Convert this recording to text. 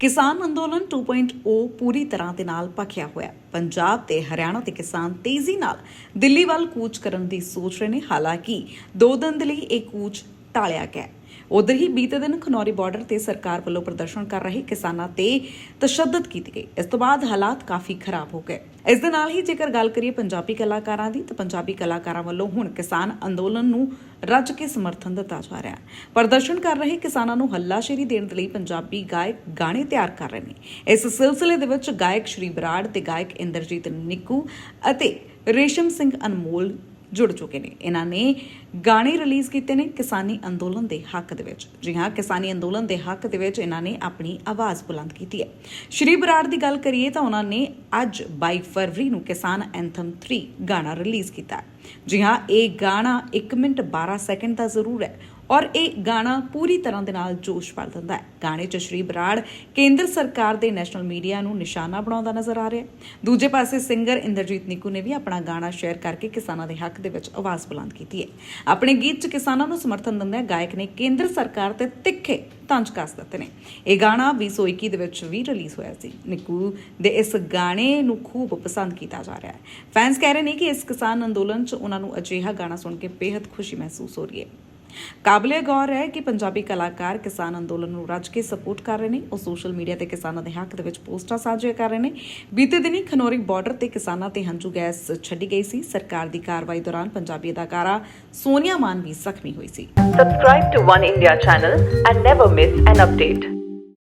ਕਿਸਾਨ ਅੰਦੋਲਨ 2.0 ਪੂਰੀ ਤਰ੍ਹਾਂ ਦੇ ਨਾਲ ਭਖਿਆ ਹੋਇਆ। ਪੰਜਾਬ ਤੇ ਹਰਿਆਣਾ ਦੇ ਕਿਸਾਨ ਤੇਜ਼ੀ ਨਾਲ ਦਿੱਲੀ ਵੱਲ ਕੂਚ ਕਰਨ ਦੀ ਸੋਚ ਰਹੇ ਨੇ। ਹਾਲਾਂਕਿ ਦੋ ਦਿਨ ਦੇ ਲਈ ਇਹ ਕੂਚ ਟਾਲਿਆ ਗਿਆ ਉਧਰ ਹੀ ਬੀਤੇ ਦਿਨ ਖਨੌਰੀ ਬਾਰਡਰ ਤੇ ਸਰਕਾਰ ਵੱਲੋਂ ਪ੍ਰਦਰਸ਼ਨ ਕਰ ਰਹੇ ਕਿਸਾਨਾਂ ਤੇ ਤਸ਼ੱਦਦ ਕੀਤੀ ਗਈ। ਇਸ ਤੋਂ ਬਾਅਦ ਹਾਲਾਤ ਕਾਫੀ ਖਰਾਬ ਹੋ ਗਏ। ਇਸ ਦੇ ਨਾਲ ਹੀ ਜੇਕਰ ਗੱਲ ਕਰੀਏ ਪੰਜਾਬੀ ਕਲਾਕਾਰਾਂ ਦੀ, ਤਾਂ ਪੰਜਾਬੀ ਕਲਾਕਾਰਾਂ ਵੱਲੋਂ ਹੁਣ ਕਿਸਾਨ ਅੰਦੋਲਨ ਨੂੰ ਰੱਜ ਕੇ ਸਮਰਥਨ ਦਿੱਤਾ ਜਾ ਰਿਹਾ ਹੈ। ਪ੍ਰਦਰਸ਼ਨ ਕਰ ਰਹੇ ਕਿਸਾਨਾਂ ਨੂੰ ਹੱਲਾਸ਼ੇਰੀ ਦੇਣ ਦੇ ਲਈ ਪੰਜਾਬੀ ਗਾਇਕ ਗਾਣੇ ਤਿਆਰ ਕਰ ਰਹੇ ਨੇ। ਇਸ ਸਿਲਸਿਲੇ ਦੇ ਵਿੱਚ ਗਾਇਕ ਸ਼੍ਰੀ ਬਰਾੜ ਤੇ ਗਾਇਕ ਇੰਦਰਜੀਤ ਨਿੱਕੂ ਅਤੇ ਰੇਸ਼ਮ ਸਿੰਘ ਅਨਮੋਲ ਜੁੜ ਚੁੱਕੇ ਨੇ। ਇਹਨਾਂ ਨੇ ਗਾਣੇ ਰਿਲੀਜ਼ ਕੀਤੇ ਨੇ ਕਿਸਾਨੀ ਅੰਦੋਲਨ ਦੇ ਹੱਕ ਦੇ ਵਿੱਚ। ਜੀ ਹਾਂ, ਕਿਸਾਨੀ ਅੰਦੋਲਨ ਦੇ ਹੱਕ ਦੇ ਵਿੱਚ ਇਹਨਾਂ ਨੇ ਆਪਣੀ ਆਵਾਜ਼ ਬੁਲੰਦ ਕੀਤੀ ਹੈ। ਸ਼੍ਰੀ ਬਰਾੜ ਦੀ ਗੱਲ ਕਰੀਏ ਤਾਂ ਉਹਨਾਂ ਨੇ ਅੱਜ 22 ਫਰਵਰੀ ਨੂੰ ਕਿਸਾਨ ਐਂਥਮ 3 ਗਾਣਾ ਰਿਲੀਜ਼ ਕੀਤਾ ਜੀ ਹਾਂ, ਇਹ ਗਾਣਾ 1 ਮਿੰਟ 12 ਸੈਕਿੰਡ ਦਾ ਜ਼ਰੂਰ ਹੈ। ਔਰ ਇਹ ਗਾਣਾ ਪੂਰੀ ਤਰ੍ਹਾਂ ਦੇ ਨਾਲ ਜੋਸ਼ ਭਰ ਦਿੰਦਾ ਹੈ। ਗਾਣੇ 'ਚ ਸ਼੍ਰੀ ਬਰਾੜ ਕੇਂਦਰ ਸਰਕਾਰ ਦੇ ਨੈਸ਼ਨਲ ਮੀਡੀਆ ਨੂੰ ਨਿਸ਼ਾਨਾ ਬਣਾਉਂਦਾ ਨਜ਼ਰ ਆ ਰਿਹਾ ਹੈ। ਦੂਜੇ ਪਾਸੇ ਸਿੰਗਰ ਇੰਦਰਜੀਤ ਨਿੱਕੂ ਨੇ ਵੀ ਆਪਣਾ ਗਾਣਾ ਸ਼ੇਅਰ ਕਰਕੇ ਕਿਸਾਨਾਂ ਦੇ ਹੱਕ ਦੇ ਵਿੱਚ ਆਵਾਜ਼ ਬੁਲੰਦ ਕੀਤੀ ਹੈ। ਆਪਣੇ ਗੀਤ 'ਚ ਕਿਸਾਨਾਂ ਨੂੰ ਸਮਰਥਨ ਦਿੰਦਿਆਂ ਗਾਇਕ ਨੇ ਕੇਂਦਰ ਸਰਕਾਰ ਤੇ ਤਿੱਖੇ ਤੰਜ ਕੱਸ ਦਿੱਤੇ ਨੇ। ਇਹ ਗਾਣਾ 2021 ਦੇ ਵਿੱਚ ਵੀ ਰਿਲੀਜ਼ ਹੋਇਆ ਸੀ। ਨਿੱਕੂ ਦੇ ਇਸ ਗਾਣੇ ਨੂੰ ਖੂਬ ਪਸੰਦ ਕੀਤਾ ਜਾ ਰਿਹਾ ਹੈ। ਫੈਨਸ ਕਹਿ ਰਹੇ ਨੇ ਕਿ ਇਸ ਕਿਸਾਨ ਅੰਦੋਲਨ 'ਚ ਉਹਨਾਂ ਨੂੰ ਅਜਿਹਾ ਗਾਣਾ ਸੁਣ ਕੇ ਬੇहद ਖੁਸ਼ੀ ਮਹਿਸੂਸ ਹੋ ਰਹੀ ਹੈ। ਕਾਬਲੇ ਗੌਰ ਹੈ ਕਿ ਪੰਜਾਬੀ ਕਲਾਕਾਰ ਕਿਸਾਨ ਅੰਦੋਲਨ ਨੂੰ ਰੱਜ ਕੇ ਸਪੋਰਟ ਕਰ ਰਹੇ ਨੇ। ਉਹ ਸੋਸ਼ਲ ਮੀਡੀਆ ਤੇ ਕਿਸਾਨਾਂ ਦੇ ਹੱਕ ਦੇ ਵਿੱਚ ਪੋਸਟਾਂ ਸਾਂਝੀਆਂ ਕਰ ਰਹੇ ਨੇ। ਬੀਤੇ ਦਿਨੀ ਖਨੌਰੀ ਬਾਰਡਰ ਤੇ ਕਿਸਾਨਾਂ ਤੇ ਹੰਝੂ ਗੈਸ ਛੱਡੀ ਗਈ ਸੀ। ਸਰਕਾਰ ਦੀ ਕਾਰਵਾਈ ਦੌਰਾਨ ਪੰਜਾਬੀ ਅਦਾਕਾਰਾ ਸੋਨੀਆ ਮਾਨ ਵੀ ਜ਼ਖਮੀ ਹੋਈ ਸੀ। Subscribe to One India channel and never miss an update.